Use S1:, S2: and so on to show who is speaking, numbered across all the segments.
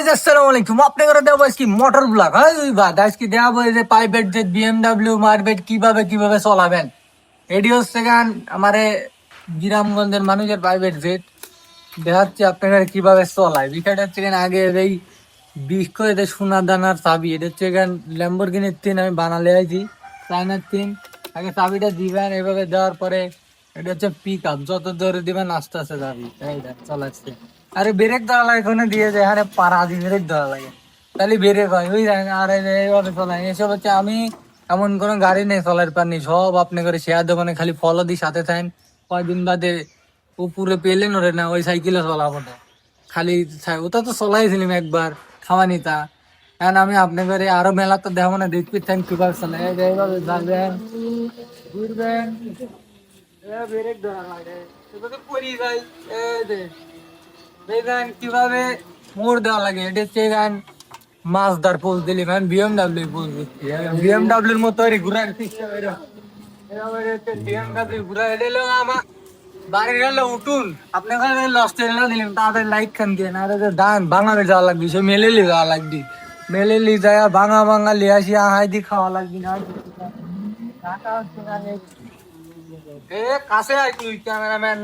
S1: Guys আসসালামু আলাইকুম দেবো কি মোটর হ্যাঁ ওই বাদ আজকে দেওয়া বই যে প্রাইভেট জেট বিএমডাব্লিউ কীভাবে কীভাবে চলাবেন গ্রামগঞ্জের মানুষের প্রাইভেট জেট কীভাবে চলায় বিষয়টা হচ্ছে আগে এই বিষ করে যে সোনা দানার চাবি এটা হচ্ছে গান ল্যাম্বরগিনির তিন আমি বানালে চাইনার তিন আগে চাবিটা দিবেন এভাবে দেওয়ার পরে এটা হচ্ছে পিক আপ যত ধরে দিবেন আস্তে আস্তে এই চলাচ্ছে আরে ব্রেক দেওয়া লাগে কোনো দিয়ে যায়, আরে পাড়া দিয়ে ব্রেক দেওয়া লাগে। তাহলে ব্রেক হয় ওই দেখ আরে এইভাবে চলাই এসব হচ্ছে আমি এমন কোনো গাড়ি নেই চলার পারনি সব আপনি করে শেয়ার দোকানে খালি ফলো দিই, সাথে থাকেন। কয়দিন বাদে উপরে পেলেন ওরে না, ওই সাইকেলে চলাবো না। খালি ওটা তো চলাইছিলাম একবার খাওয়ানি তা। এখন আমি আপনি করে আরও মেলা তো দেখাবো না, দেখবি থ্যাংক এই যে এইভাবে ঘুরবেন। দেওয়া লাগে এই দেখেন কীভাবে মোড় দেওয়া লাগে? এটা হচ্ছে গান মাছদার পোজ দিলি ম্যান বিএমডাব্লিউ পোজ দিচ্ছি। বিএমডাব্লিউর মতো চেষ্টা করে বিএমডাব্লিউ ঘুরা এটা হলো আমার বাড়ির গেলে উঠুন। আপনি ওখানে লস্ট ট্রেনটা দিলেন খান দিয়ে। না আরে দান বাঙালি যাওয়া লাগবে, সে মেলেলি যাওয়া লাগবে। মেলেলি যায় ভাঙা ভাঙা লিয়ে খাওয়া লাগবে, না। এ, কাছে আই তুই, ক্যামেরাম্যান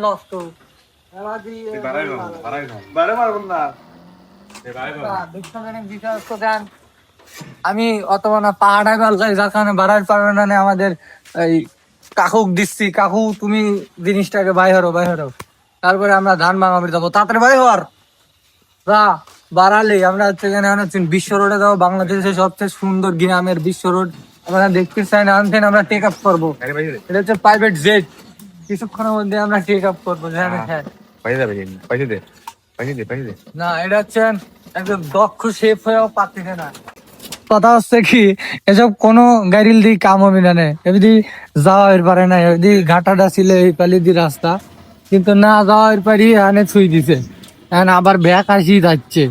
S1: আমি অত না পাহাড়ায় ভালো যাই যার কারণে বাড়ার পারবে না আমাদের এই কাকুক দিচ্ছি। কাকু তুমি জিনিসটাকে বাই হরো বাই হরো। তারপরে আমরা ধান ভাঙাবি যাব। তাড়াতাড়ি বাই হর যা বাড়ালে। আমরা হচ্ছে এখানে বিশ্ব রোডে যাব। বাংলাদেশের সবচেয়ে সুন্দর গ্রামের বিশ্ব রোড। আমরা দেখতে চাই না আনতেন আমরা টেক আপ করব। এটা হচ্ছে প্রাইভেট জেট কিছুক্ষণের মধ্যে আমরা টেক আপ করব। হ্যাঁ হ্যাঁ।
S2: পয়সা দেবে পয়সা দে পয়সা দে পয়সা দে।
S1: না এটা হচ্ছে একদম দক্ষ শেফ হয়েও পারতেছে না। কথা হচ্ছে কি এসব কোনো গাড়ির দিয়ে কাম হবে না এমনি যাওয়া এর পারে না এমনি ঘাটাটা ছিল এই পালি দি রাস্তা। কিন্তু না যাওয়া এর পারি এখানে ছুঁই দিছে। এখন আবার ব্যাক আসি যাচ্ছে।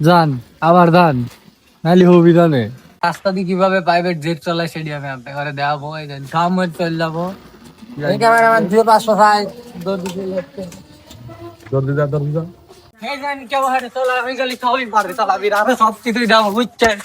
S1: যান আবার যান। নালি হবি জানে রাস্তা দিয়ে কীভাবে প্রাইভেট জেট চলায় সেটি আমি আপনাকে এই যে গাম হয়ে চলে যাব। ক্যামেরাম্যান পাঁচশো খাই দৌড় দিতে
S2: দর্দি যা, জলদি যা।
S1: কেউ হারে চলা আমি গেলি সবই পারে চালাবি আর সব কিছুই দাম বুঝছেন?